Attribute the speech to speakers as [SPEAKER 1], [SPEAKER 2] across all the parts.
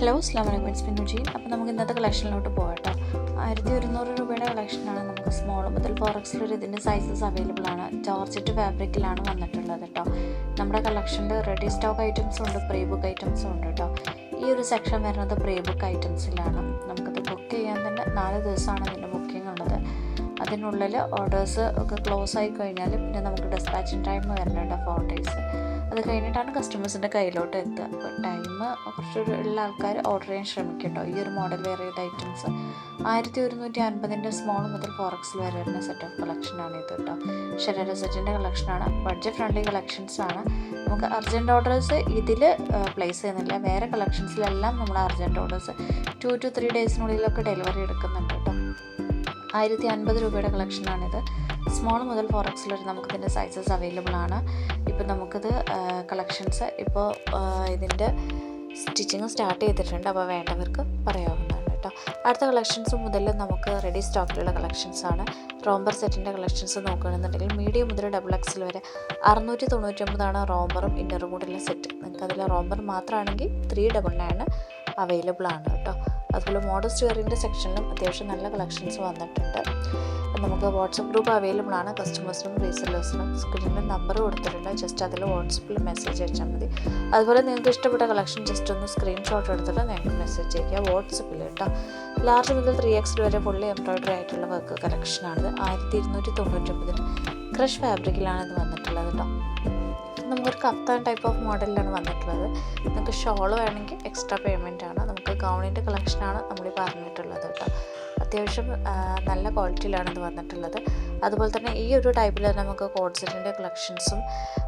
[SPEAKER 1] Hello അസ്ലാം വലൈക്കും it's അപ്പോൾ നമുക്ക് ഇന്നത്തെ കളക്ഷനിലോട്ട് പോകാം കേട്ടോ ആയിരത്തി ഒരുന്നൂറ് രൂപയുടെ കളക്ഷനാണ് നമുക്ക് സ്മോൾ മുതൽ ഫോറക്സിൽ ഒരു ഇതിന്റെ സൈസസ് അവൈലബിൾ ആണ്. ജോർജറ്റ് ഫാബ്രിക്കിലാണ് വന്നിട്ടുള്ളത് കേട്ടോ നമ്മുടെ കളക്ഷനിൽ റെഡി സ്റ്റോക്ക് ഐറ്റംസും ഉണ്ട് പ്രീ ബുക്ക് ഐറ്റംസും ഉണ്ട് കേട്ടോ ഈ ഒരു സെക്ഷൻ വരുന്നത് പ്രീ ബുക്ക് ഐറ്റംസിലാണ് നമുക്കത് ബുക്ക് ചെയ്യാൻ തന്നെ നാല് ദിവസമാണ് ഇതിന്റെ ബുക്കിംഗ് ഉള്ളത്. അതിനുള്ളിൽ ഓർഡേഴ്സ് ഒക്കെ ക്ലോസ് ആയി കഴിഞ്ഞാൽ പിന്നെ നമുക്ക് ഡിസ്പാച്ചിങ് ടൈം വരുന്നുണ്ട് ഫോർ ഡേയ്സ് അത് കഴിഞ്ഞിട്ടാണ് കസ്റ്റമേഴ്സിന്റെ കയ്യിലോട്ട് എത്തുക. അപ്പോൾ ടൈം കുറച്ചൊരു ഉള്ള ആൾക്കാർ ഓർഡർ ചെയ്യാൻ ശ്രമിക്കട്ടോ ഈ ഒരു മോഡൽ വേറെ ചെയ്ത ഐറ്റംസ് ആയിരത്തി ഒരുന്നൂറ്റി അൻപതിന്റെ സ്മോൾ മുതൽ ഫോറക്സിൽ വരെ വരുന്ന സെറ്റ് ഓഫ് കളക്ഷനാണ് ഇത് കേട്ടോ. ഷെറ സെറ്റിന്റെ കളക്ഷനാണ് ബഡ്ജറ്റ് ഫ്രണ്ട്ലി കളക്ഷൻസ് ആണ്. നമുക്ക് അർജന്റ് ഓർഡേഴ്സ് ഇതിൽ പ്ലേസ് ചെയ്യുന്നില്ല. വേറെ കളക്ഷൻസിലെല്ലാം നമ്മൾ urgent orders two to three ഡേയ്സിനുള്ളിലൊക്കെ delivery എടുക്കുന്നുണ്ട് കേട്ടോ. ആയിരത്തി അൻപത് രൂപയുടെ കളക്ഷനാണിത് സ്മോൾ മുതൽ ഫോറക്സിൽ വരെ നമുക്കിതിന്റെ സൈസസ് അവൈലബിൾ ആണ്. ഇപ്പം നമുക്കിത് കളക്ഷൻസ് ഇപ്പോൾ ഇതിന്റെ സ്റ്റിച്ചിങ് സ്റ്റാർട്ട് ചെയ്തിട്ടുണ്ട്. അപ്പോൾ വേണ്ടവർക്ക് പറയാവുന്നതാണ് കേട്ടോ. അടുത്ത കളക്ഷൻസ് മുതൽ നമുക്ക് റെഡി സ്റ്റോക്കിലുള്ള കളക്ഷൻസ് ആണ്. റോംബർ സെറ്റിന്റെ കളക്ഷൻസ് നോക്കുകയാണെന്നുണ്ടെങ്കിൽ മീഡിയം മുതൽ ഡബിൾ എക്സിൽ വരെ അറുന്നൂറ്റി തൊണ്ണൂറ്റൊമ്പതാണ് റോംബറും ഇന്നറും കൂടെയുള്ള സെറ്റ് നിങ്ങൾക്ക് അതിൽ റോംബർ മാത്രമാണെങ്കിൽ ത്രീ ഡബിൾ നയൻ അവൈലബിൾ ആണ് കേട്ടോ. അതുപോലെ മോഡസ്റ്റ് വെയറിന്റെ സെക്ഷനിലും അത്യാവശ്യം നല്ല കളക്ഷൻസ് വന്നിട്ടുണ്ട്. നമുക്ക് വാട്സപ്പ് ഗ്രൂപ്പ് അവൈലബിൾ ആണ്. കസ്റ്റമേഴ്സിനും റീസെല്ലേഴ്സിനും സ്ക്രീനിൽ നമ്പർ കൊടുത്തിട്ടുണ്ട്. ജസ്റ്റ് അതിൽ വാട്സപ്പിൽ മെസ്സേജ് അയച്ചാൽ മതി. അതുപോലെ നിങ്ങൾക്ക് ഇഷ്ടപ്പെട്ട കളക്ഷൻ ജസ്റ്റ് ഒന്ന് സ്ക്രീൻഷോട്ട് എടുത്തിട്ട് നിങ്ങൾക്ക് മെസ്സേജ് അയക്കുക വാട്സപ്പിൽ കേട്ടോ. ലാർജ് മുതൽ ത്രീ എക്സ് വരെ ഫുള്ളി എംബ്രോയിഡറി ആയിട്ടുള്ള വർക്ക് കളക്ഷനാണിത് ആയിരത്തി ഇരുന്നൂറ്റി തൊണ്ണൂറ്റൊമ്പതിന് ക്രഷ് ഫാബ്രിക്കിലാണ് ഇത് വന്നിട്ടുള്ളത് കേട്ടോ. നമുക്കൊരു കഫ്താൻ ടൈപ്പ് ഓഫ് മോഡലിലാണ് വന്നിട്ടുള്ളത്. നമുക്ക് ഷോൾ വേണമെങ്കിൽ എക്സ്ട്രാ പേയ്മെന്റ് ആണ്. നമുക്ക് ഗൗണിന്റെ കളക്ഷനാണ് നമ്മൾ പറഞ്ഞിട്ടുള്ളത് കേട്ടോ. അത്യാവശ്യം നല്ല ക്വാളിറ്റിയിലാണ് ഇത് വന്നിട്ടുള്ളത്. അതുപോലെ തന്നെ ഈ ഒരു ടൈപ്പിൽ നമുക്ക് കോഡ്സെറ്റിന്റെ കളക്ഷൻസും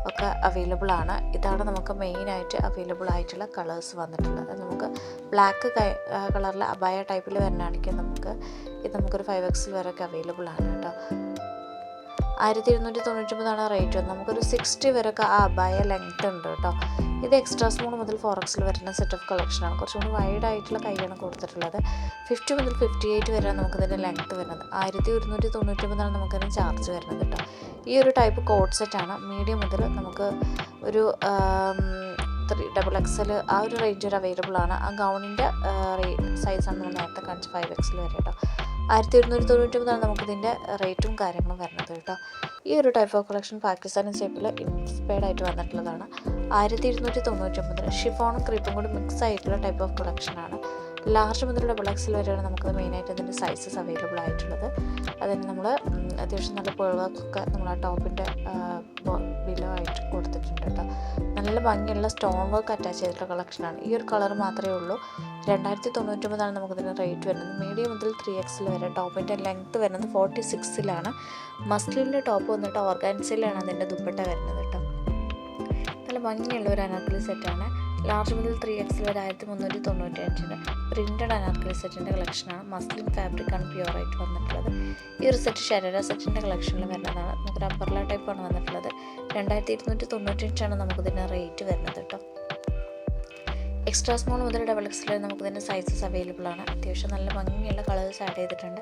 [SPEAKER 1] ഒക്കെ അവൈലബിൾ ആണ്. ഇതാണ് നമുക്ക് മെയിനായിട്ട് അവൈലബിൾ ആയിട്ടുള്ള കളേഴ്സ് വന്നിട്ടുള്ളത്. നമുക്ക് ബ്ലാക്ക് കളറിൽ അബായ ടൈപ്പിൽ വരണമെങ്കിൽ നമുക്ക് ഇത് നമുക്കൊരു ഫൈവ് എക്സിൽ വരെയൊക്കെ അവൈലബിൾ ആണ് കേട്ടോ. ആയിരത്തി ഇരുന്നൂറ്റി തൊണ്ണൂറ്റൊമ്പതാണ് റേറ്റ് വരുന്നത് നമുക്കൊരു സിക്സ്റ്റി വരെയൊക്കെ ആ അബായ ലെങ്ത് ഉണ്ട് കേട്ടോ. ഇത് എക്സ്ട്രാ സ്മോൾ മുതൽ ഫോറക്സിൽ വരുന്ന സെറ്റ് ഓഫ് കളക്ഷനാണ് കുറച്ചുകൂടി വൈഡ് ആയിട്ടുള്ള കൈയാണ് കൊടുത്തിട്ടുള്ളത്. ഫിഫ്റ്റി മുതൽ ഫിഫ്റ്റി എയ്റ്റ് വരെയാണ് നമുക്കിതിന്റെ ലെങ്ത് വരുന്നത്. ആയിരത്തി ഒരുന്നൂറ്റി തൊണ്ണൂറ്റൊമ്പതാണ് നമുക്കതിന് ചാർജ് വരുന്നത് കേട്ടോ. ഈ ഒരു ടൈപ്പ് കോഡ് സെറ്റാണ് മീഡിയം മുതൽ നമുക്ക് ഒരു ത്രീ ഡബിൾ എക്സൽ ആ ഒരു റേഞ്ച് വരെ അവൈലബിൾ ആണ്. ആ ഗൗണിന്റെ സൈസാണ് നമ്മൾ നേരത്തെ കാണിച്ച ഫൈവ് എക്സൽ വരെ കേട്ടോ. ആയിരത്തി ഒരുന്നൂറ്റി മൂന്നാണ് നമുക്കിതിന്റെ റേറ്റും കാര്യങ്ങളും വരുന്നത് കേട്ടോ. ഈ ഒരു ടൈപ്പ് ഓഫ് കളക്ഷൻ പാകിസ്ഥാനി ഷേപ്പിൽ ഇൻസ്പയർഡ് ആയിട്ട് വന്നിട്ടുള്ളതാണ്. ആയിരത്തി ഇരുന്നൂറ്റി തൊണ്ണൂറ്റൊമ്പതിന് ഷിഫോണും ക്രീപ്പും കൂടി മിക്സ് ആയിട്ടുള്ള ടൈപ്പ് ഓഫ് കളക്ഷനാണ് ലാർജ് മുതലുള്ള ഡബിൾ എക്സിൽ വരെയാണ് നമുക്ക് മെയിനായിട്ട് ഇതിന്റെ സൈസസ് അവൈലബിൾ ആയിട്ടുള്ളത്. അതിന് നമ്മൾ അത്യാവശ്യം നല്ല പേൾ വർക്കൊക്കെ നമ്മൾ ആ ടോപ്പിന്റെ ബിലോ ആയിട്ട് കൊടുത്തിട്ടുണ്ട് കേട്ടോ. നല്ല ഭംഗിയുള്ള സ്റ്റോൺ വർക്ക് അറ്റാച്ച് ചെയ്തിട്ടുള്ള കളക്ഷനാണ് ഈ ഒരു കളർ മാത്രമേ ഉള്ളൂ. രണ്ടായിരത്തി തൊണ്ണൂറ്റൊമ്പതാണ് നമുക്കിതിന് റേറ്റ് വരുന്നത്. മീഡിയം മുതൽ ത്രീ എക്സിൽ വരെ ടോപ്പിന്റെ ലെങ്ത്ത് വരുന്നത് ഫോർട്ടി സിക്സിലാണ് മസ്ലിന്റെ ടോപ്പ് വന്നിട്ട് ഓർഗാൻസിലാണ് അതിന്റെ ദുപ്പട്ട വരുന്നത് കേട്ടോ. നല്ല ഭംഗിയുള്ള ഒരു അനാർക്കലി സെറ്റാണ് ലാർജ് മുതൽ ത്രീ എക്സിൽ വരെ ആയിരത്തി മുന്നൂറ്റി തൊണ്ണൂറ്റി അഞ്ചിന്റെ പ്രിന്റഡ് അനാർക്കലി സെറ്റിന്റെ കളക്ഷനാണ് മസ്ലിൻ ഫാബ്രിക്കാണ് പ്യുവർ ആയിട്ട് വന്നിട്ടുള്ളത്. ഈ ഒരു സെറ്റ് ഷെരര സെറ്റിന്റെ കളക്ഷനിൽ വരുന്നതാണ്. നമുക്ക് റബ്ബർല ടൈപ്പാണ് വന്നിട്ടുള്ളത്. രണ്ടായിരത്തി ഇരുന്നൂറ്റി തൊണ്ണൂറ്റി അഞ്ചാണ് നമുക്കിതിന്റെ റേറ്റ് വരുന്നത് കേട്ടോ. എക്സ്ട്രാ സ്മോൾ മുതൽ ഡബിൾ എക്സ് വരെ നമുക്കിതിന്റെ സൈസസ് അവൈലബിൾ ആണ്. അത്യാവശ്യം നല്ല ഭംഗിയുള്ള കളേഴ്സ് ആഡ് ചെയ്തിട്ടുണ്ട്.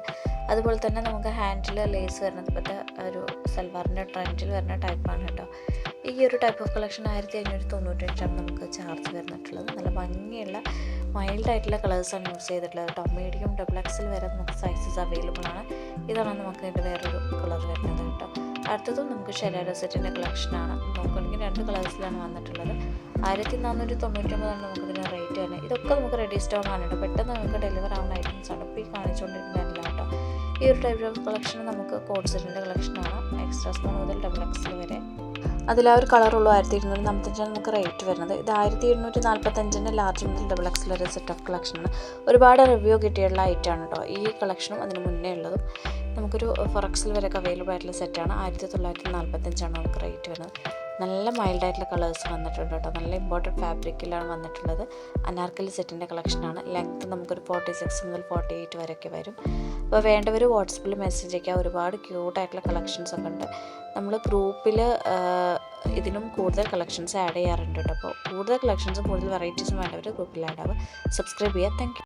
[SPEAKER 1] അതുപോലെ തന്നെ നമുക്ക് ഹാൻഡിൽ ലേസ് വരുന്നത് ഇപ്പോഴത്തെ ഒരു സൽവാറിന്റെ ട്രെൻഡിൽ വരുന്ന ടൈപ്പാണ് കേട്ടോ. ഈ ഒരു ടൈപ്പ് ഓഫ് കളക്ഷൻ ആയിരത്തി അഞ്ഞൂറ്റി തൊണ്ണൂറ്റഞ്ചാണ് നമുക്ക് ചാർജ് വരുന്നിട്ടുള്ളത്. നല്ല ഭംഗിയുള്ള മൈൽഡ് ആയിട്ടുള്ള കളേഴ്സാണ് യൂസ് ചെയ്തിട്ടുള്ളത് കേട്ടോ. മീഡിയം ഡബിൾ എക്സിൽ വരെ നമുക്ക് സൈസസ് അവൈലബിൾ ആണ്. ഇതാണ് നമുക്ക് ഇതിന്റെ വേറൊരു കളർ വരുന്നത് കേട്ടോ. അടുത്തതും നമുക്ക് ഷെരാഡോ സെറ്റിന്റെ കളക്ഷനാണ് നോക്കുകയാണെങ്കിൽ രണ്ട് കളേഴ്സിലാണ് വന്നിട്ടുള്ളത്. ആയിരത്തി നാനൂറ്റി തൊണ്ണൂറ്റൊമ്പതാണ് നമുക്ക് ഇതിന്റെ റേറ്റ് തന്നെ ഇതൊക്കെ നമുക്ക് റെഡി സ്റ്റോക്ക് ആണ് കേട്ടോ. പെട്ടെന്ന് നമുക്ക് ഡെലിവർ ആവുന്ന ഐറ്റംസ് ആണ്. ഇപ്പോൾ ഈ കാണിച്ചുകൊണ്ടിരിക്കുന്നതല്ല കേട്ടോ. ഈ ഒരു ടൈപ്പ് ഓഫ് കളക്ഷൻ നമുക്ക് കോഡ് സെറ്റിന്റെ കളക്ഷനാണ് എക്സ്ട്രാ സ്മോൾ മുതൽ ഡബിൾ എക്സിൽ വരെ. അതിൽ ആ ഒരു കളറുള്ളൂ ആയിരത്തി ഇരുന്നൂറ്റി നാൽപ്പത്തഞ്ചാണ് നമുക്ക് റേറ്റ് വരുന്നത്. ഇത് ആയിരത്തി എഴുന്നൂറ്റി നാൽപ്പത്തഞ്ചിന്റെ ലാർജ് മുതൽ ഡബിൾ എക്സ്ലറി സെറ്റ് ഓഫ് കളക്ഷനാണ് ഒരുപാട് റിവ്യൂ കിട്ടിയുള്ള ഐറ്റമാണ് കേട്ടോ ഈ കളക്ഷനും അതിന് മുന്നേ ഉള്ളതും. നമുക്കൊരു ഫോർ എക്സൽ വരെയൊക്കെ അവൈലബിൾ ആയിട്ടുള്ള സെറ്റാണ് ആയിരത്തി തൊള്ളായിരത്തി നാൽപ്പത്തഞ്ചാണ് നമുക്ക് റേറ്റ് വരുന്നത്. നല്ല മൈൽഡായിട്ടുള്ള കളേഴ്സ് വന്നിട്ടുണ്ട് കേട്ടോ. നല്ല ഇമ്പോർട്ടന്റ് ഫാബ്രിക്കിലാണ് വന്നിട്ടുള്ളത്. അനാർക്കലി സെറ്റിന്റെ കളക്ഷനാണ്. ലെങ്ത്ത് നമുക്കൊരു ഫോർട്ടി സിക്സ് മുതൽ ഫോർട്ടി എയ്റ്റ് വരെയൊക്കെ വരും. അപ്പോൾ വേണ്ടവർ വാട്സപ്പിൽ മെസ്സേജ് അയക്കുക ഒരുപാട് ക്യൂട്ടായിട്ടുള്ള കളക്ഷൻസ് ഒക്കെ ഉണ്ട്. നമ്മൾ ഗ്രൂപ്പിൽ ഇതിനും കൂടുതൽ കളക്ഷൻസ് ആഡ് ചെയ്യാറുണ്ട് കേട്ടോ. അപ്പോൾ കൂടുതൽ കളക്ഷൻസും കൂടുതൽ വെറൈറ്റീസും വേണ്ടവർ ഗ്രൂപ്പിൽ ആഡ് ആവുക. സബ്സ്ക്രൈബ് ചെയ്യുക. താങ്ക്